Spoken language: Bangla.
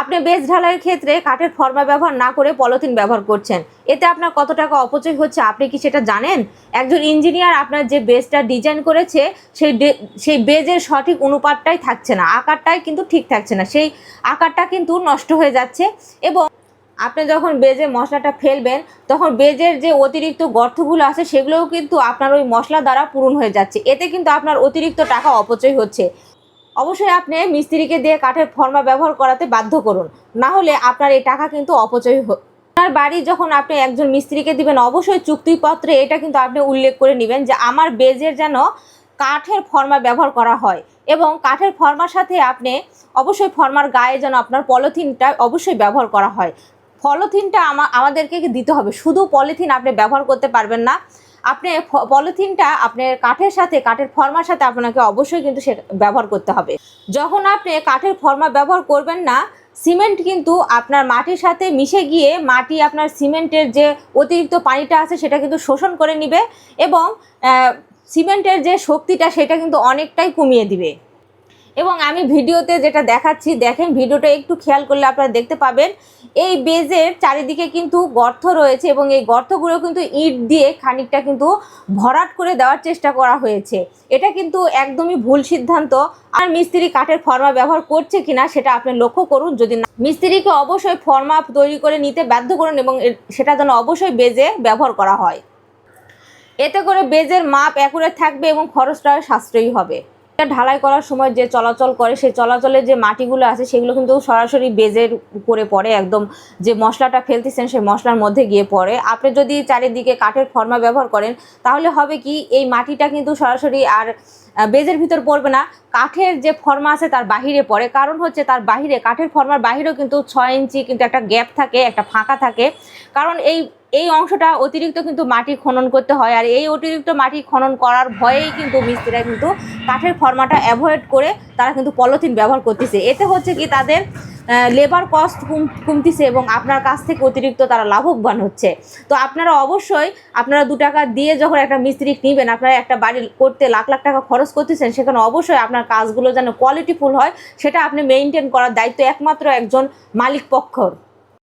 আপনি বেজ ঢালাইয়ের ক্ষেত্রে কাঠের ফর্মা ব্যবহার না করে পলিথিন ব্যবহার করছেন। এতে আপনার কত টাকা অপচয় হচ্ছে আপনি কি সেটা জানেন? একজন ইঞ্জিনিয়ার আপনার যে বেজটা ডিজাইন করেছে, সেই সেই বেজের সঠিক অনুপাতটাই থাকছে না। আকারটাই কিন্তু ঠিক থাকছে না। সেই আকারটা কিন্তু নষ্ট হয়ে যাচ্ছে এবং আপনি যখন বেজে মশলাটা ফেলবেন, তখন বেজের যে অতিরিক্ত গর্তগুলো আছে, সেগুলোও কিন্তু আপনার ওই মশলা দ্বারা পূরণ হয়ে যাচ্ছে। এতে কিন্তু আপনার অতিরিক্ত টাকা অপচয় হচ্ছে। অবশ্যই আপনি মিস্ত্রিকে দিয়ে কাঠের ফর্মা ব্যবহার করাতে বাধ্য করুন। না হলে আপনার এই টাকা কিন্তু অপচয় আপনার বাড়ি যখন আপনি একজন মিস্ত্রিকে দিবেন, অবশ্যই চুক্তিপত্রে এটা কিন্তু আপনি উল্লেখ করে নেবেন যে আমার বেজের যেন কাঠের ফর্মা ব্যবহার করা হয় এবং কাঠের ফর্মার সাথে আপনি অবশ্যই ফর্মার গায়ে যেন আপনার পলিথিনটা অবশ্যই ব্যবহার করা হয়। পলিথিনটা আমা আমাদেরকে দিতে হবে। শুধু পলিথিন আপনি ব্যবহার করতে পারবেন না। আপনি পলিথিনটা আপনার কাঠের সাথে, কাঠের ফর্মার সাথে আপনাকে অবশ্যই কিন্তু সে ব্যবহার করতে হবে। যখন আপনি কাঠের ফর্মা ব্যবহার করবেন না, সিমেন্ট কিন্তু আপনার মাটির সাথে মিশে গিয়ে মাটি আপনার সিমেন্টের যে অতিরিক্ত পানিটা আছে, সেটা কিন্তু শোষণ করে নিবে এবং সিমেন্টের যে শক্তিটা, সেটা কিন্তু অনেকটাই কমিয়ে দিবে। এবং আমি ভিডিওতে যেটা দেখাচ্ছি, দেখেন ভিডিওটা একটু খেয়াল করলে আপনারা দেখতে পাবেন। এই বেজের চারিদিকে কিন্তু গর্ত রয়েছে এবং এই গর্তগুলো কিন্তু ইট দিয়ে খানিকটা কিন্তু ভরাট করে দেওয়ার চেষ্টা করা হয়েছে। এটা কিন্তু একদমই ভুল সিদ্ধান্ত। আর মিস্ত্রি কাঠের ফর্মা ব্যবহার করছে কিনা সেটা আপনি লক্ষ্য করুন। যদি না, মিস্ত্রিকে অবশ্যই ফর্মা তৈরি করে নিতে বাধ্য করুন এবং সেটা যেন অবশ্যই বেজে ব্যবহার করা হয়। এতে করে বেজের মাপ অ্যাকুরেট থাকবে এবং খরচটা সাশ্রয়ী হবে। ঢালাই করার সময় যে চলাচল করে, সেই চলাচলের যে মাটিগুলো আছে, সেগুলো কিন্তু সরাসরি বেজের উপরে পড়ে, একদম যে মশলাটা ফেলতেছেন সেই মশলার মধ্যে গিয়ে পড়ে। আপনি যদি চারিদিকে কাঠের ফর্মা ব্যবহার করেন, তাহলে হবে কি, এই মাটিটা কিন্তু সরাসরি আর বেজের ভিতর পড়বে না। কাঠের যে ফর্মা আছে তার বাহিরে পড়ে। কারণ হচ্ছে তার বাহিরে, কাঠের ফর্মার বাহিরেও কিন্তু ছয় ইঞ্চি কিন্তু একটা গ্যাপ থাকে, একটা ফাঁকা থাকে। কারণ এই এই অংশটা অতিরিক্ত কিন্তু মাটি খনন করতে হয়। আর এই অতিরিক্ত মাটি খনন করার ভয়েই কিন্তু মিস্ত্রিরা কিন্তু কাঠের ফর্মাটা অ্যাভয়েড করে তারা কিন্তু পলিথিন ব্যবহার করতেছে। এতে হচ্ছে কি তাদের লেবার কস্ট কমতিছে এবং আপনার কাছ থেকে অতিরিক্ত তারা লাভবান হচ্ছে। তো আপনারা অবশ্যই আপনারা দু টাকা দিয়ে যখন একটা মিস্ত্রি নেবেন, আপনারা একটা বাড়ি করতে লাখ লাখ টাকা খরচ করতেছেন, সেখানে অবশ্যই আপনার কাজগুলো যেন কোয়ালিটিফুল হয়, সেটা আপনি মেনটেন করার দায়িত্ব একমাত্র একজন মালিক পক্ষর।